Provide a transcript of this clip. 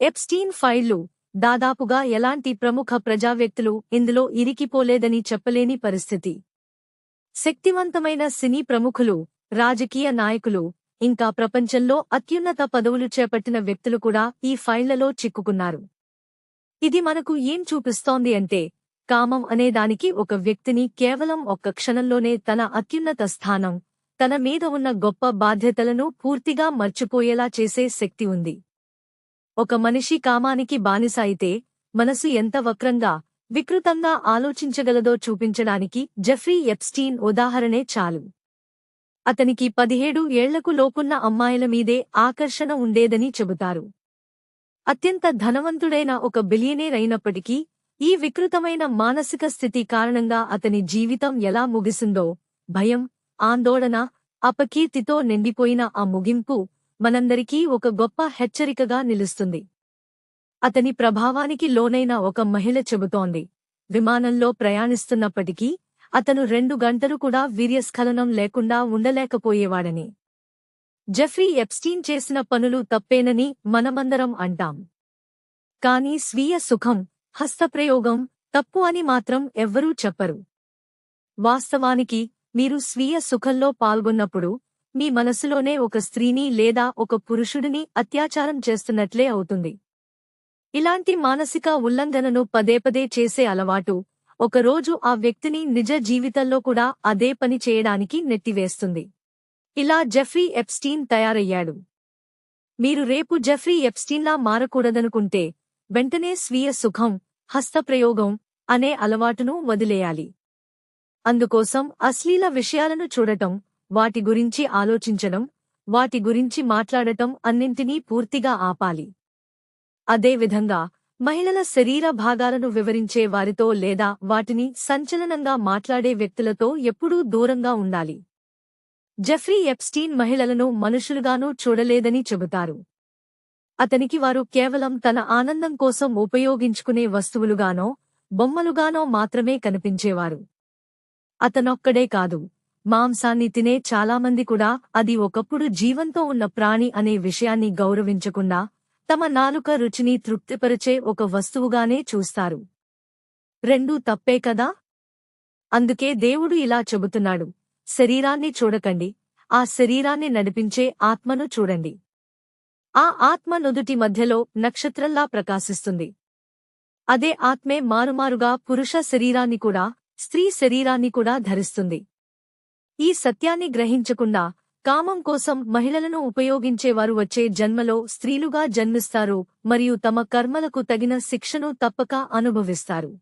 Epstein ఫైళ్ళు దాదాపుగా ఎలాంటి ప్రముఖ ప్రజా వ్యక్తులు ఇందులో ఇరికిపోలేదని చెప్పలేని పరిస్థితి. శక్తివంతమైన సినీ ప్రముఖులు రాజకీయ నాయకులు ఇంకా ప్రపంచంలో అత్యున్నత పదవులు చేపట్టిన వ్యక్తులు కూడా ఈ ఫైళ్ళలో చిక్కుకున్నారు. ఇది మనకు ఏం చూపిస్తోంది అంటే కామం అనేదానికి ఒక వ్యక్తిని కేవలం ఒక్క క్షణంలోనే తన అత్యున్నత స్థానం తన మీద ఉన్న గొప్ప బాధ్యతలను పూర్తిగా మర్చిపోయేలా చేసే శక్తి ఉంది. ఒక మనిషి కామానికి బానిస అయితే మనసు ఎంత వక్రంగా వికృతంగా ఆలోచించగలదో చూపించడానికి జెఫ్రీ ఎప్స్టీన్ ఉదాహరణే చాలు. అతనికి పదిహేడు ఏళ్ళకు లోపున్న అమ్మాయిల మీదే ఆకర్షణ ఉండేదని చెబుతారు. అత్యంత ధనవంతుడైన ఒక బిలియనేర్ అయినప్పటికీ ఈ వికృతమైన మానసిక స్థితి కారణంగా అతని జీవితం ఎలా ముగిసిందో భయం ఆందోళన అపకీర్తితో నిండిపోయిన ఆ ముగింపు మనందరికీ ఒక గొప్ప హెచ్చరికగా నిలుస్తుంది. అతని ప్రభావానికి లోనైన ఒక మహిళ చెబుతోంది. విమానంలో ప్రయాణిస్తున్నప్పటికీ అతను రెండు గంటలు కూడా వీర్యస్ఖలనం లేకుండా ఉండలేకపోయేవాడని. జెఫ్రీ ఎప్స్టీన్ చేసిన పనులు తప్పేనని మనమందరం అంటాం. కాని స్వీయ సుఖం హస్తప్రయోగం తప్పు అని మాత్రం ఎవ్వరూ చెప్పరు. వాస్తవానికి మీరు స్వీయ సుఖంలో పాల్గొన్నప్పుడు మీ మనసులోనే ఒక స్త్రీని లేదా ఒక పురుషుడిని అత్యాచారం చేస్తున్నట్లే అవుతుంది. ఇలాంటి మానసిక ఉల్లంఘనను పదేపదే చేసే అలవాటు ఒకరోజు ఆ వ్యక్తిని నిజ జీవితంలో కూడా అదే పని చేయడానికి నెట్టివేస్తుంది. ఇలా జెఫ్రీ ఎప్స్టీన్ తయారయ్యాడు. మీరు రేపు జెఫ్రీ ఎప్స్టీన్లా మారకూడదనుకుంటే వెంటనే స్వీయ సుఖం హస్తప్రయోగం అనే అలవాటును వదిలేయాలి. అందుకోసం అశ్లీల విషయాలను చూడటం వాటి గురించి ఆలోచించడం వాటి గురించి మాట్లాడటం అన్నింటినీ పూర్తిగా ఆపాలి. అదేవిధంగా మహిళల శరీర భాగాలను వివరించే వారితో లేదా వాటిని సంచలనంగా మాట్లాడే వ్యక్తులతో ఎప్పుడూ దూరంగా ఉండాలి. జెఫ్రీ ఎప్స్టీన్ మహిళలను మనుషులుగానూ చూడలేదని చెబుతారు. అతనికి వారు కేవలం తన ఆనందం కోసం ఉపయోగించుకునే వస్తువులుగానో బొమ్మలుగానో మాత్రమే కనిపించేవారు. అతనొక్కడే కాదు మాంసాన్ని తినే చాలామంది కూడా అది ఒకప్పుడు జీవంతో ఉన్న ప్రాణి అనే విషయాన్ని గౌరవించకుండా తమ నాలుక రుచిని తృప్తిపరిచే ఒక వస్తువుగానే చూస్తారు. రెండూ తప్పే కదా? అందుకే దేవుడు ఇలా చెబుతున్నాడు. శరీరాన్ని చూడకండి. ఆ శరీరాన్ని నడిపించే ఆత్మను చూడండి. ఆ ఆత్మ నుదుటి మధ్యలో నక్షత్రంలా ప్రకాశిస్తుంది. అదే ఆత్మే మారుమారుగా పురుష శరీరాన్ని కూడా స్త్రీ శరీరాన్ని కూడా ధరిస్తుంది. ఈ సత్యాన్ని గ్రహించకుండా కామం కోసం మహిళలను ఉపయోగించేవారు వచ్చే జన్మలో స్త్రీలుగా జన్మిస్తారు మరియు తమ కర్మలకు తగిన శిక్షను తప్పక అనుభవిస్తారు.